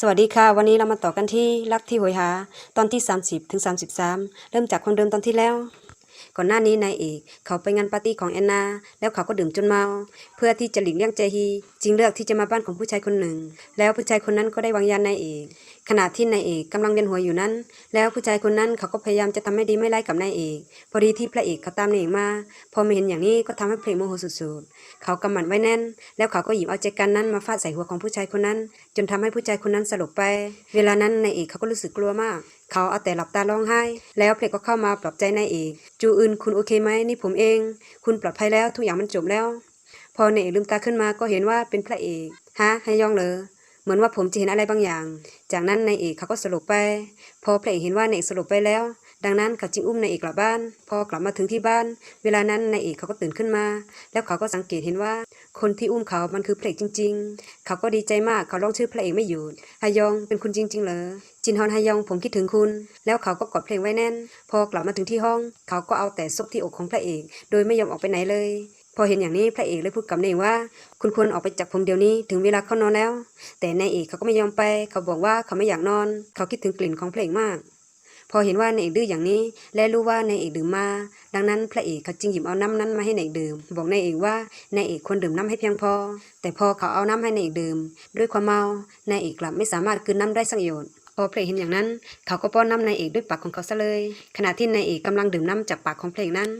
สวัสดีค่ะ วันนี้เรามาต่อกันที่รักที่หวยหา ตอนที่ 30ถึง33 เริ่มจากคนเดิมตอนที่แล้ว ก่อนหน้านี้นายเอกเขาไปงานปาร์ตี้ของแอนนา แล้วเขาก็ดื่มจนเมา เพื่อที่จะหลีกเลี่ยงเจฮีจึงเลือกที่จะมาบ้านของผู้ชายคนหนึ่ง แล้วผู้ชายคนนั้นก็ได้วางยานายเอกขณะที่นายเอกกำลังเวียนหัวอยู่นั้น แล้วผู้ชายคนนั้นเขาก็พยายามจะทำให้ดีไม่ร้ายกับนายเอกพอดีที่พระเอกเขาตามนายเอกมา พอมาเห็นอย่างนี้ก็ทำให้เพลงโมโหสุดๆ เขากำหมัดไว้แน่น แล้วเขาก็หยิบเอาแจกันนั้นมาฟาดใส่หัวของผู้ชายคนนั้น จนทำให้ผู้ชายคนนั้นสลบไป เวลานั้นนายเอกเขาก็รู้สึกกลัวมาก เขาเอาแต่หลับตาร้องไห้ แล้วเพลก็เข้ามาปลอบใจนายเอกจูอึนคุณโอเคไหมนี่ผมเอง คุณปลอดภัยแล้วทุกอย่างมันจบแล้ว พอนายเอกลืมตาขึ้นมาก็เห็นว่าเป็นพระเอกฮะให้ยองเหรอเหมือนว่าผมจะเห็นอะไรบางอย่าง จากนั้นนายเอกเขาก็สลบไป พอพระเอกเห็นว่านายเอกสลบไปแล้ว ดังนั้นเขาจึงอุ้มนายเอกกลับบ้าน พอกลับมาถึงที่บ้าน เวลานั้นนายเอกเขาก็ตื่นขึ้นมา แล้วเขาก็สังเกตเห็นว่า คนที่อุ้มเขามันคือพระเอกจริง ๆ เขาก็ดีใจมากเขาร้องชื่อพระเอกไม่หยุดฮายองเป็นคุณจริง ๆ เหรอ จินฮอนฮายองผมคิดถึงคุณ แล้วเขาก็กดเพลงไว้แน่น พอกลับมาถึงที่ห้อง เขาก็เอาแต่ซบที่อกของพระเอก โดยไม่ยอมออกไปไหนเลย พอเห็นอย่างนี้พระเอกเลยพูดกับนายเอกว่า คุณควรออกไปจากผมเดี๋ยวนี้ถึงเวลาเข้านอนแล้ว แต่นายเอกเขาก็ไม่ยอมไป เขาบอกว่าเขาไม่อยากนอน เขาคิดถึงกลิ่นของเพลงมากพอเห็นว่านายเอกดื้ออย่างนี้ และรู้ว่านายเอกดื่มมา ดังนั้นพระเอกเขาจึงหยิบเอาน้ำนั้นมาให้นายเอกดื่ม บอกนายเอกว่านายเอกควรดื่มน้ำให้เพียงพอ แต่พอเขาเอาน้ำให้นายเอกดื่ม ด้วยความเมานายเอกกลับไม่สามารถกลืนน้ำได้สักหยด พอเพลงเห็นอย่างนั้น เขาก็ป้อนน้ำนายเอกด้วยปากของเขาซะเลย ขณะที่นายเอกกำลังดื่มน้ำจากปากของเพลงนั้น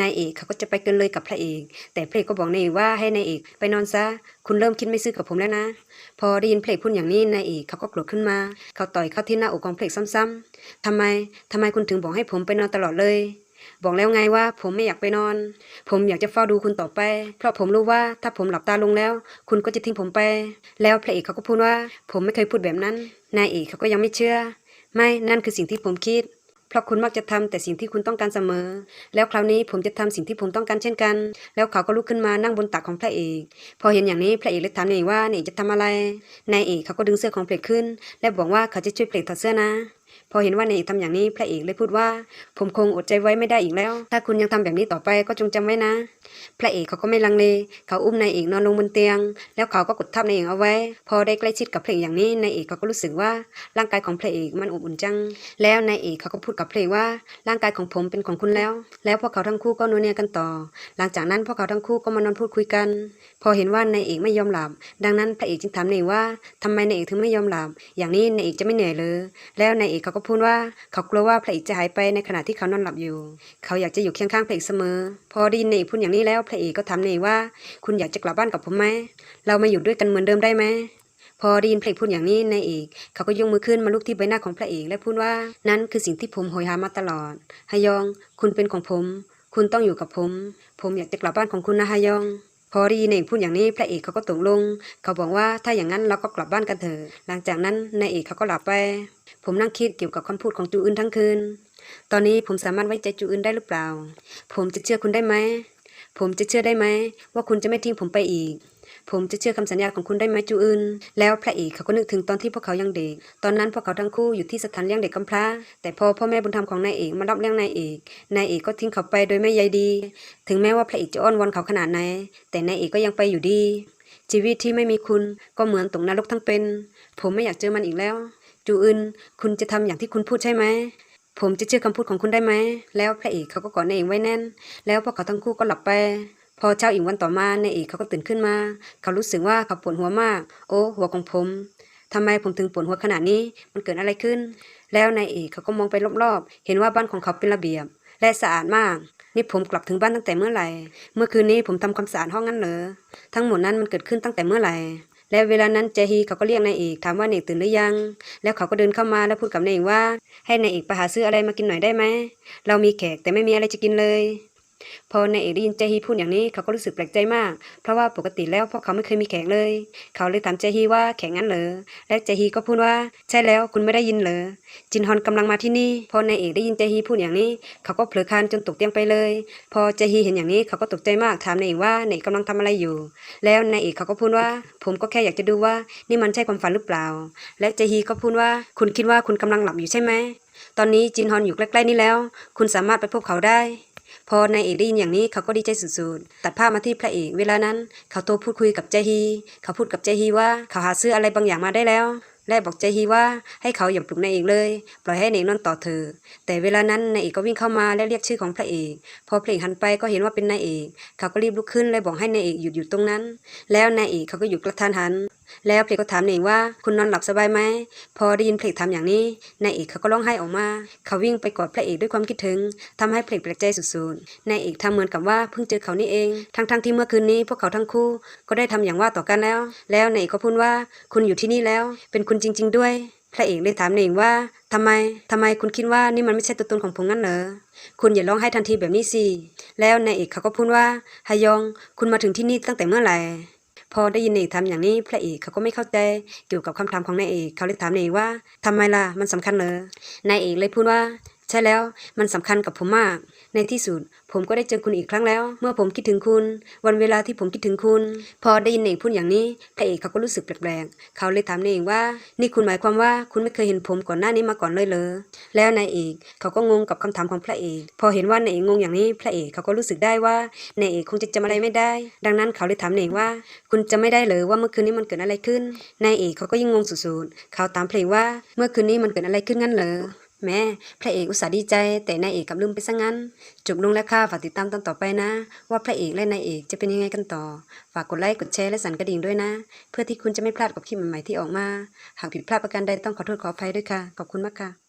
นายเอกเขาก็จะไปเกินเลยกับพระเอก แต่เพลงก็บอกนายเอกว่าให้นายเอกไปนอนซะ คุณเริ่มคิดไม่ซื่อกับผมแล้วนะ พอได้ยินเพลงพูดอย่างนี้นายเอกเขาก็โกรธขึ้นมา เขาต่อยเข้าที่หน้าอกของเพลงซ้ำๆทำไมทำไมคุณถึงบอกให้ผมไปนอนตลอดเลย บอกแล้วไงว่าผมไม่อยากไปนอน ผมอยากจะเฝ้าดูคุณต่อไป เพราะผมรู้ว่าถ้าผมหลับตาลงแล้ว คุณก็จะทิ้งผมไป แล้วพระเอกเขาก็พูดว่า ผมไม่เคยพูดแบบนั้น นายเอกเขาก็ยังไม่เชื่อ ไม่นั่นคือสิ่งที่ผมคิด เพราะคุณมักจะทำแต่สิ่งที่คุณต้องการเสมอ แล้วคราวนี้ผมจะทำสิ่งที่ผมต้องการเช่นกัน แล้วเขาก็ลุกขึ้นมานั่งบนตักของพระเอก พอเห็นอย่างนี้พระเอกเลยถามนายเอกว่านายเอกจะทำอะไร นายเอกเขาก็ดึงเสื้อของเพลงขึ้น และบอกว่าเขาจะช่วยเพลงถอดเสื้อนะ พอเห็นว่านายเอกทำอย่างนี้พระเอกเลยพูดว่า ผมคงอดใจไว้ไม่ได้อีกแล้ว ถ้าคุณยังทำแบบนี้ต่อไปก็จงจำไว้นะ พระเอกเขาก็ไม่ลังเล เขาอุ้มนายเอกนอนลงบนเตียง แล้วเขาก็กดทับนายเอกเอาไว้ พอได้ใกล้ชิดกับเพลงอย่างนี้นายเอกเขาก็รู้สึกว่าร่างกายของพระเอกมันอบอุ่นจัง แล้วนายเอกเขาก็พูดกับเพลงว่าร่างกายของผมเป็นของคุณแล้ว แล้วพวกเขาทั้งคู่ก็นัวเนียกันต่อ หลังจากนั้นพวกเขาทั้งคู่ก็มานอนพูดคุยกัน พอเห็นว่านายเอกไม่ยอมหลับ ดังนั้นพระเอกจึงถามนายเอกว่าทำไมนายเอกถึงไม่ยอมหลับ อย่างนี้นายเอกจะไม่เหนื่อยเลยแล้วนายเอกเขาก็พูดว่าเขากลัวว่าพระเอกจะหายไปในขณะที่เขานอนหลับอยู่ เขาอยากจะอยู่เคียงข้างพระเอกเสมอ พอได้ยินเอกพูดอย่างนี้แล้วพระเอกก็ถามนยเอกว่า คุณอยากจะกลับบ้านกับผมไหมเรามาอยู่ด้วยกันเหมือนเดิมได้ไหมพอได้ยินเพลงพูดอย่างนี้นายเอกเขาก็ยกมือขึ้นมาลุกที่ใบหน้าของพระเอกและพูดว่า นั่นคือสิ่งที่ผมโหยหามาตลอดฮายอง คุณเป็นของผม คุณต้องอยู่กับผม ผมอยากจะกลับบ้านของคุณนะฮายอง พอรีเน่งพูดอย่างนี้พระเอกเขาก็ตกลง เขาบอกว่าถ้าอย่างนั้นเราก็กลับบ้านกันเถอะหลังจากนั้นนายเอกเขาก็หลับไป ผมนั่งคิดเกี่ยวกับคำพูดของจูอึนทั้งคืน ตอนนี้ผมสามารถไว้ใจจูอึนได้หรือเปล่า ผมจะเชื่อคุณได้ไหมผมจะเชื่อได้ไหมว่าคุณจะไม่ทิ้งผมไปอีก ผมจะเชื่อคำสัญญาของคุณได้ไหมจูอึนแล้วพระเอกเขาก็นึกถึงตอนที่พวกเขายังเด็ก ตอนนั้นพวกเขาทั้งคู่อยู่ที่สถานเลี้ยงเด็กกำพร้า แต่พอพ่อแม่บุญธรรมของนายเอกมารับเลี้ยงนายเอกนายเอกก็ทิ้งเขาไปโดยไม่ใยดี ถึงแม้ว่าพระเอกจะอ้อนวอนเขาขนาดไหนแต่นายเอกก็ยังไปอยู่ดี ชีวิตที่ไม่มีคุณก็เหมือนตกนรกทั้งเป็น ผมไม่อยากเจอมันอีกแล้ว จูอึนคุณจะทำอย่างที่คุณพูดใช่ไหมผมจะเชื่อคำพูดของคุณได้ไหม แล้วพระเอกเขาก็กอดนายเอกไว้แน่น แล้วพวกเขาทั้งคู่ก็หลับไป พอเช้าอีกวันต่อมานายเอกเขาก็ตื่นขึ้นมา เขารู้สึกว่าเขาปวดหัวมาก โอ้หัวของผมทำไมผมถึงปวดหัวขนาดนี้ มันเกิดอะไรขึ้น แล้วนายเอกเขาก็มองไปรอบๆ เห็นว่าบ้านของเขาเป็นระเบียบ และสะอาดมาก นี่ผมกลับถึงบ้านตั้งแต่เมื่อไหร่ เมื่อคืนนี้ผมทำความสะอาดห้องนั้นเหรอ ทั้งหมดนั้นมันเกิดขึ้นตั้งแต่เมื่อไหร่ แล้วเวลานั้นเจฮีเขาก็เรียกนายเอกถามว่านายเอกตื่นหรือยัง แล้วเขาก็เดินเข้ามาแล้วพูดกับนายเอกว่า ให้นายเอกไปหาซื้ออะไรมากินหน่อยได้ไหม เรามีแขกแต่ไม่มีอะไรจะกินเลย พอนายเอกได้ยินเจฮีพูดอย่างนี้เขาก็รู้สึกแปลกใจมาก เพราะว่าปกติแล้วพวกเขาไม่เคยมีแขกเลย เขาเลยถามเจฮีว่าแขกงั้นเหรอและเจฮีก็พูดว่า ใช่แล้วคุณไม่ได้ยินเหรอจินฮอนกำลังมาที่นี่ พอนายเอกได้ยินเจฮีพูดอย่างนี้ เขาก็เผลอคานจนตกเตียงไปเลย พอเจฮีเห็นอย่างนี้เขาก็ตกใจมากถามนายเอกว่านายกำลังทำอะไรอยู่ แล้วนายเอกเขาก็พูดว่า ผมก็แค่อยากจะดูว่านี่มันใช่ความฝันหรือเปล่า และเจฮีก็พูดว่า คุณคิดว่าคุณกำลังหลับอยู่ใช่ไหมตอนนี้จินฮอนอยู่ใกล้ๆนี่แล้ว คุณสามารถไปพบเขาได้ พอนายเอกได้ยินอย่างนี้เขาก็ดีใจสุดๆ ตัดภาพมาที่พระเอก เวลานั้น เขาโทรพูดคุยกับเจฮี เขาพูดกับเจฮีว่าเขาหาซื้ออะไรบางอย่างมาได้แล้ว และบอกใจฮีว่าให้เขาอย่าปลุกนายเอกเลย ปล่อยให้นายเอกนอนต่อเถอะแต่เวลานั้นนายเอกก็วิ่งเข้ามาและเรียกชื่อของพระเอก พอพระเอกหันไปก็เห็นว่าเป็นนายเอก เขาก็รีบลุกขึ้นและบอกให้นายเอกหยุดอยู่ตรงนั้น แล้วนายเอกเขาก็หยุดกระทันหัน แล้วเพลงก็ถามนายเอกว่าคุณนอนหลับสบายไหม พอได้ยินเพลงถามอย่างนี้ นายเอกเขาก็ร้องไห้ออกมา เขาวิ่งไปกอดพระเอกด้วยความคิดถึงทำให้เพลงแปลกใจสุดๆ นายเอกทำเหมือนกับว่าเพิ่งเจอเขานี่เอง ทั้งๆที่เมื่อคืนนี้พวกเขาทั้งคู่ ก็ได้ทำอย่างว่าต่อกันแล้ว แล้วนายเอกก็พูดว่าคุณอยู่ที่นี่แล้ว เป็นคุณจริง ๆ ด้วย พระเอกเลยถามนายเอกว่าทำไมทำไมคุณคิดว่านี่มันไม่ใช่ตัวตนของผมงั้นเหรอคุณอย่าร้องไห้ทันทีแบบนี้สิ แล้วนายเอกเขาก็พูดว่าฮายอง คุณมาถึงที่นี่ตั้งแต่เมื่อไหร่ พอได้ยินนายเอกทำอย่างนี้พระเอกเขาก็ไม่เข้าใจเกี่ยวกับคำถามของนายเอกเขาเลยถามนายเอกว่าทำไมล่ะมันสำคัญเหรอนายเอกเลยพูดว่า ใช่แล้วมันสำคัญกับผมมาก ในที่สุด ผมก็ได้เจอคุณอีกครั้งแล้ว เมื่อผมคิดถึงคุณ วันเวลาที่ผมคิดถึงคุณ พอได้ยินนายเอกพูดอย่างนี้พระเอกเขาก็รู้สึกแปลกๆเขาเลยถามนายเอกว่า นี่คุณหมายความว่าคุณไม่เคยเห็นผมก่อนหน้านี้มาก่อนเลยเหรอแล้วนายเอกเขาก็งงกับคำถามของพระเอก พอเห็นว่านายเอกงงอย่างนี้พระเอกเขาก็รู้สึกได้ว่านายเอกคงจะจำอะไรไม่ได้ ดังนั้นเขาเลยถามนายเอกว่า คุณจะไม่ได้เลยว่าเมื่อคืนนี้มันเกิดอะไรขึ้นนายเอกเขาก็ยิ่งงงสุดๆเขาถามเพลงว่าเมื่อคืนนี้มันเกิดอะไรขึ้นงั้นเหรอ แม่พระเอกอุตส่าห์ดีใจ แต่นายเอกกลับลืมไปซะงั้น จบลงแล้วค่ะฝากติดตามตอนต่อไปนะ ว่าพระเอกและนายเอกจะเป็นยังไงกันต่อ ฝากกดไลค์กดแชร์และสั่นกระดิ่งด้วยนะ เพื่อที่คุณจะไม่พลาดกับคลิปใหม่ๆที่ออกมา หากผิดพลาดประการใดต้องขอโทษขออภัยด้วยค่ะ ขอบคุณมากค่ะ